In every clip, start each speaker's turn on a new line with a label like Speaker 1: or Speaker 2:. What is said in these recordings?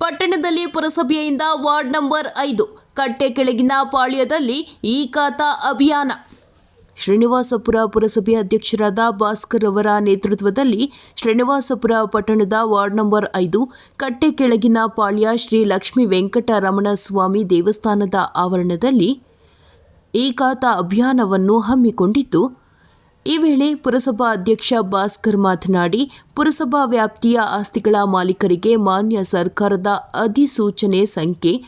Speaker 1: ಪಟ್ಟಣದಲ್ಲಿ ಪುರಸಭೆಯಿಂದ ward number ಐದು ಕಟ್ಟೆ ಕೆಳಗಿನ ಪಾಳ್ಯದಲ್ಲಿ ಈ ಅಭಿಯಾನ. ಶ್ರೀನಿವಾಸಪುರ ಪುರಸಭೆ ಅಧ್ಯಕ್ಷರಾದ ಭಾಸ್ಕರ್ ಅವರ ನೇತೃತ್ವದಲ್ಲಿ ಶ್ರೀನಿವಾಸಪುರ ಪಟ್ಟಣದ ವಾರ್ಡ್ ನಂಬರ್ ಐದು ಕಟ್ಟೆ ಕೆಳಗಿನ ಪಾಳ್ಯ ಶ್ರೀ ಲಕ್ಷ್ಮೀ ವೆಂಕಟರಮಣ ಸ್ವಾಮಿ ದೇವಸ್ಥಾನದ ಆವರಣದಲ್ಲಿ ಈ ಅಭಿಯಾನವನ್ನು ಹಮ್ಮಿಕೊಂಡಿದ್ದು ಈ ವೇಳೆ ಪುರಸಭಾ ಅಧ್ಯಕ್ಷ ಭಾಸ್ಕರ್ ಮಾತನಾಡಿ, ಪುರಸಭಾ ವ್ಯಾಪ್ತಿಯ ಆಸ್ತಿಗಳ ಮಾಲೀಕರಿಗೆ ಮಾನ್ಯ ಸರ್ಕಾರದ ಅಧಿಸೂಚನೆ ಸಂಖ್ಯೆ,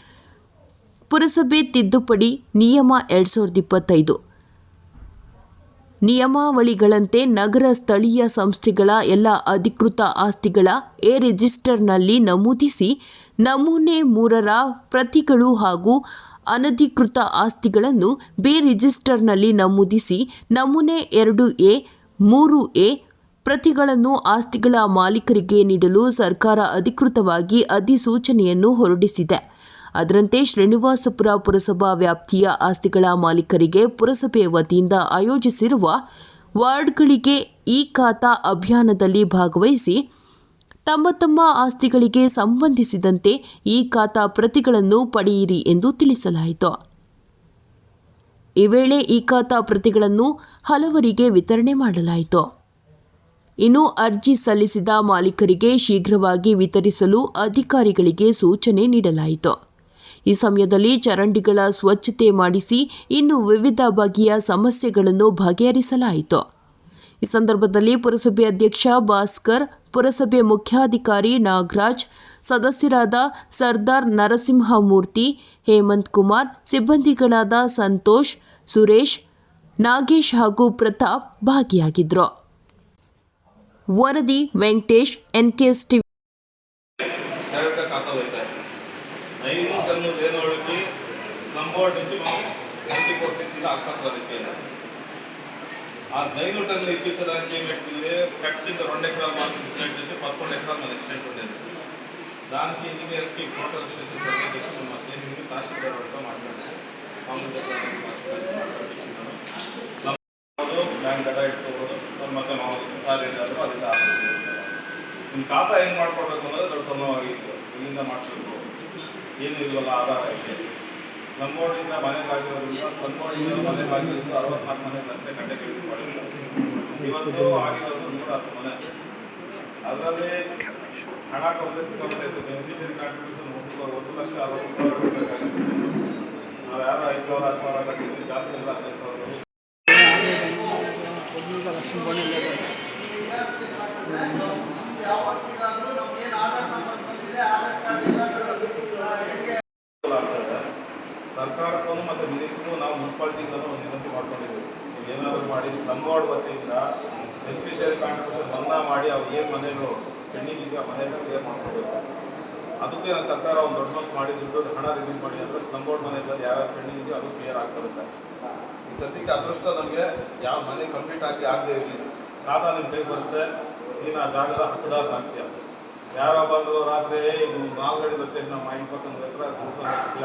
Speaker 1: ಪುರಸಭೆ ತಿದ್ದುಪಡಿ ನಿಯಮ ಎರಡ್ ಸಾವಿರದ ಇಪ್ಪತ್ತೈದು. ನಿಯಮಾವಳಿಗಳಂತೆ ನಗರ ಸ್ಥಳೀಯ ಸಂಸ್ಥೆಗಳ ಎಲ್ಲ ಅಧಿಕೃತ ಆಸ್ತಿಗಳ ಎ ರಿಜಿಸ್ಟರ್ನಲ್ಲಿ ನಮೂದಿಸಿ, ನಮೂನೆ ಮೂರರ ಪ್ರತಿಗಳು ಹಾಗೂ ಅನಧಿಕೃತ ಆಸ್ತಿಗಳನ್ನು ಬಿ ರಿಜಿಸ್ಟರ್ನಲ್ಲಿ ನಮೂದಿಸಿ ನಮೂನೆ ಎರಡು ಎ, ಮೂರು ಎ ಪ್ರತಿಗಳನ್ನು ಆಸ್ತಿಗಳ ಮಾಲೀಕರಿಗೆ ನೀಡಲು ಸರ್ಕಾರ ಅಧಿಕೃತವಾಗಿ ಅಧಿಸೂಚನೆಯನ್ನು ಹೊರಡಿಸಿದೆ. ಅದರಂತೆ ಶ್ರೀನಿವಾಸಪುರ ಪುರಸಭಾ ವ್ಯಾಪ್ತಿಯ ಆಸ್ತಿಗಳ ಮಾಲೀಕರಿಗೆ ಪುರಸಭೆ ವತಿಯಿಂದ ಆಯೋಜಿಸಿರುವ ವಾರ್ಡ್ಗಳಿಗೆ ಈ ಖಾತಾ ಅಭಿಯಾನದಲ್ಲಿ ಭಾಗವಹಿಸಿ ತಮ್ಮ ತಮ್ಮ ಆಸ್ತಿಗಳಿಗೆ ಸಂಬಂಧಿಸಿದಂತೆ ಈ ಖಾತಾ ಪ್ರತಿಗಳನ್ನು ಪಡೆಯಿರಿ ಎಂದು ತಿಳಿಸಲಾಯಿತು. ಈ ವೇಳೆ ಈ ಖಾತಾ ಪ್ರತಿಗಳನ್ನು ಹಲವರಿಗೆ ವಿತರಣೆ ಮಾಡಲಾಯಿತು. ಇನ್ನು ಅರ್ಜಿ ಸಲ್ಲಿಸಿದ ಮಾಲೀಕರಿಗೆ ಶೀಘ್ರವಾಗಿ ವಿತರಿಸಲು ಅಧಿಕಾರಿಗಳಿಗೆ ಸೂಚನೆ ನೀಡಲಾಯಿತು. ಈ ಸಮಯದಲ್ಲಿ ಚರಂಡಿಗಳ ಸ್ವಚ್ಛತೆ ಮಾಡಿಸಿ ಇನ್ನು ವಿವಿಧ ಬಗೆಯ ಸಮಸ್ಯೆಗಳನ್ನು ಬಗೆಹರಿಸಲಾಯಿತು. ಈ ಸಂದರ್ಭದಲ್ಲಿ ಪುರಸಭೆ ಅಧ್ಯಕ್ಷ ಭಾಸ್ಕರ್ ಪುರಸಭೆ ಮುಖ್ಯಾಧಿಕಾರಿ ನಾಗರಾಜ್ ಸದಸ್ಯರಾದ ಸರ್ದಾರ್ ನರಸಿಂಹಮೂರ್ತಿ ಹೇಮಂತ್ ಕುಮಾರ್ ಸಿಬ್ಬಂದಿಗಳಾದ ಸಂತೋಷ್ ಸುರೇಶ್ ನಾಗೇಶ್ ಹಾಗೂ ಪ್ರತಾಪ್ ಭಾಗಿಯಾಗಿದ್ದರು ವರದಿ ವೆಂಕಟೇಶ್ ಎನ್ಕೆಎಸ್ ಟಿವಿ
Speaker 2: డైరెక్ట్గా ఖాతా అవుతాయి ఐదు టన్ను లేని వాళ్ళకి స్లమ్ బోర్డ్ నుంచి మనం ట్వంటీ ఫోర్ సిక్స్గా ఆత్మహత్యలు ఇప్పించాలి ఆ నైన్ టన్నులు ఇప్పించడానికి ఏమిటి కట్టింద రెండు ఎకరాలు మాత్రం ఎక్స్టెండ్ చేసి పదకొండు ఎకరాలు మన ఎక్స్టెంట్ ఉండేది దానికి ఇంజనీర్కి ఫోటో స్టేషన్ సర్వే చేసి మేము క్లీనింగ్ తహసీల్దార్ వాళ్ళతో మాట్లాడాము కాంగ్రెస్ సెక్రటరీ మాట్లాడుతున్నాను ಬ್ಯಾಂಕ್ ಡಾಟಾ ಇಟ್ಕೋಬೋದು ಅವ್ರು ಮತ್ತೆ ನಾವು ಸಾರ್ ಏನಾದರೂ ಅದರಿಂದ ನಿಮ್ಮ ಖಾತಾ ಹೆಂಗೆ ಮಾಡ್ಕೊಡ್ಬೇಕು ಅನ್ನೋದು ದೊಡ್ಡ ಕ್ರಮವಾಗಿತ್ತು ಇಲ್ಲಿಂದ ಮಾಡಿಸ್ಬೇಕು ಏನು ಇಲ್ವಲ್ಲ ಆಧಾರ ಇದೆ ಸ್ಲಮ್ ಬೋರ್ಡಿಂದ ಮನೆ ಬಾಗಿರೋದ್ರಿಂದ ಸ್ಲಮ್ ಬೋರ್ಡಿಂದ ಮನೆ ಬಾಗಿಲಿಸಿದ ಅರವತ್ನಾಲ್ಕು ಮನೆ ಮತ್ತೆ ಕಟ್ಟೆ ಕೆಲಸ ಇವತ್ತು ಆಗಿರೋದು ನೂರ ಹತ್ತು ಮನೆ. ಅದರಲ್ಲಿ ಹಣ ಕೊಡದೆ ಸಿಕ್ಕಾಗ್ತಾ ಇತ್ತು. ಬೆನಿಫಿಷರಿ ಕಾಂಟ್ರಿಬ್ಯೂಷನ್ ಒಂದು ಒಂದು ಲಕ್ಷ ಅರವತ್ತು ಸಾವಿರ ಕೊಡಬೇಕಾಗುತ್ತೆ ನಾವು ಯಾರು ಐದು ಸಾವಿರ ಹತ್ತು ಸಾವಿರ ಕಟ್ಟಿದ್ವಿ ಜಾಸ್ತಿ ಇಲ್ಲ ಹದಿನೈದು ಸಾವಿರ ಆಗ್ತದೆ ಸರ್ಕಾರಕ್ಕೂ ಮತ್ತು ಮಿನಿಸ್ಟ್ರಿಗೂ ನಾವು ಮುನ್ಸಿಪಾಲ್ಟಿಗೂ ವಿನಂತಿ ಮಾಡ್ಕೊಂಡಿದ್ದೀವಿ. ನೀವು ಏನಾದರೂ ಮಾಡಿ ನಮ್ಮ ವಾರ್ಡ್ ವತಿಯಿಂದ ಬೆನಿಫಿಷಿಯರಿ ಕಾಂಟ್ರಿಬ್ಯೂಷನ್ ಮನ್ನಾ ಮಾಡಿ, ಅವ್ರು ಏನು ಮನೆಗಳು ಪೆಂಡಿಂಗ್ ಆ ಮನೆಗಳು ಕ್ಲಿಯರ್ ಮಾಡ್ಕೋಬೇಕು. ಅದಕ್ಕೆ ಸರ್ಕಾರ ಒಂದು ದೊಡ್ಡ ಮೋಸ್ಟ್ ಮಾಡಿ, ದುಡ್ಡು ಹಣ ರಿಲೀಸ್ ಮಾಡಿ ಅಂದರೆ ಸ್ಲಮ್ ಬೋರ್ಡ್ ಮನೆ ಬಂದು ಯಾವ್ಯಾವ ಪೆಂಡಿಂಗ್ ಇದೆಯೋ ಅದು ಕ್ಲಿಯರ್ ಆಗ್ತಿರುತ್ತೆ ಈಗ ಸದ್ಯಕ್ಕೆ ಅದೃಷ್ಟ ನಮಗೆ ಯಾವ ಮನೆ ಕಂಪ್ಲೀಟ್ ಆಗಿ ಆಗದೆ ಇರಲಿ. ಕಾದ ನಿಮ್ಗೆ ಬೇಗ ಬರುತ್ತೆ, ನೀನು ಆ ಜಾಗದ ಹಕ್ಕದಾರ ಮಾಡ್ತೀಯ ಯಾರೋ ಬಂದರು ರಾತ್ರಿ ನಾಲ್ಕು ಗಂಟೆ ಬರ್ತೀವಿ ನಮ್ಮ ಮೈಂಡ್ ಪರ್ಸನ್ ಹತ್ರ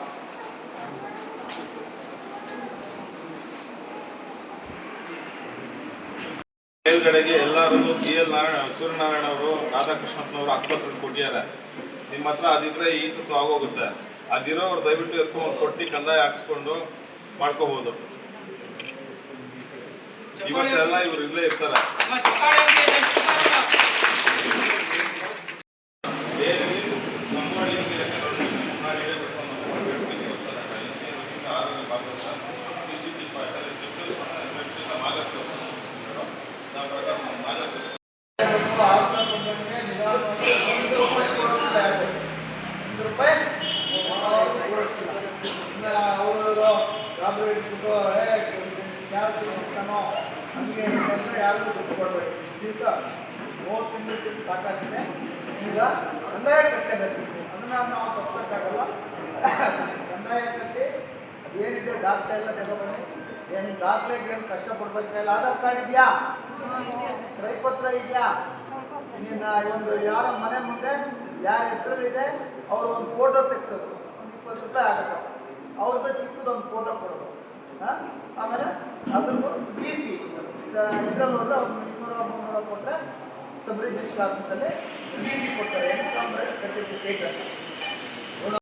Speaker 2: ಮೇಲ್ಗಡೆಗೆ ಎಲ್ಲರೂ ಬಿ ಎಲ್ ನಾರಾಯಣ ಸೂರ್ಯನಾರಾಯಣ ಅವರು ರಾಧಾಕೃಷ್ಣಪ್ಪನವರು ಅಕ್ಕಪತ್ರ ಕೊಟ್ಟಿದ್ದಾರೆ. ನಿಮ್ಮ ಹತ್ರ ಅದಿದ್ರೆ ಈ ಸುತ್ತು ಆಗೋಗುತ್ತೆ. ಅದಿರೋರು ದಯವಿಟ್ಟು ಎತ್ಕೊಂಡು ಕೊಟ್ಟು ಕಂದಾಯ ಹಾಕ್ಸ್ಕೊಂಡು ಮಾಡ್ಕೋಬಹುದು ಇವತ್ತೆಲ್ಲ ಇವ್ರು ಇಲ್ಲೇ ಇರ್ತಾರೆ.
Speaker 3: ಯಾರಿಗೂ ದುಡ್ಡು ಕೊಡಬೇಡಿ ದಿವಸ ಮೂವತ್ತು ತಿಂಗಳು ತಿಂದು ಸಾಕಾಗಿದೆ. ಈಗ ಕಂದಾಯ ಕಟ್ಟಲೇಬೇಕು ಅದನ್ನ ನಾವು ತಪ್ಸಕ್ಕಾಗಲ್ಲ ಕಂದಾಯ ಕಟ್ಟಿ ಏನಿದೆ ದಾಖಲೆ ಎಲ್ಲ ತಗೊಬನ್ನಿ ಏನು ದಾಖಲೆಗೆ ಏನು ಕಷ್ಟಪಡ್ಬೇಕಾಗಿಲ್ಲ ಆಧಾರ್ ಕಾರ್ಡ್ ಇದೆಯಾ? ಕ್ರಯಪತ್ರ ಇದೆಯಾ? ನಿನ್ನ ಒಂದು ಯಾರ ಮನೆ ಮುಂದೆ ಯಾರ ಹೆಸರಲ್ಲಿದೆ, ಅವ್ರ ಒಂದು ಫೋಟೋ ತೆಗ್ಸೋದು. ಒಂದು ಇಪ್ಪತ್ತು ರೂಪಾಯಿ ಆಗುತ್ತೆ. ಅವ್ರದ್ದು ಚಿಕ್ಕದೊಂದು ಫೋಟೋ ಕೊಡೋದು. ಆಮೇಲೆ ಅದನ್ನು ಬಿ ಸಿ ಇದರಲ್ಲಿ ಹೋದ್ರೆ ಮುನ್ನೂರ ಕೊಟ್ಟರೆ ಸಬ್ ರಿಜಿಸ್ಟರ್ ಆಫೀಸಲ್ಲಿ ಬಿ ಸಿ ಕೊಡ್ತಾರೆ ಸರ್ಟಿಫಿಕೇಟ್ ಅಂತ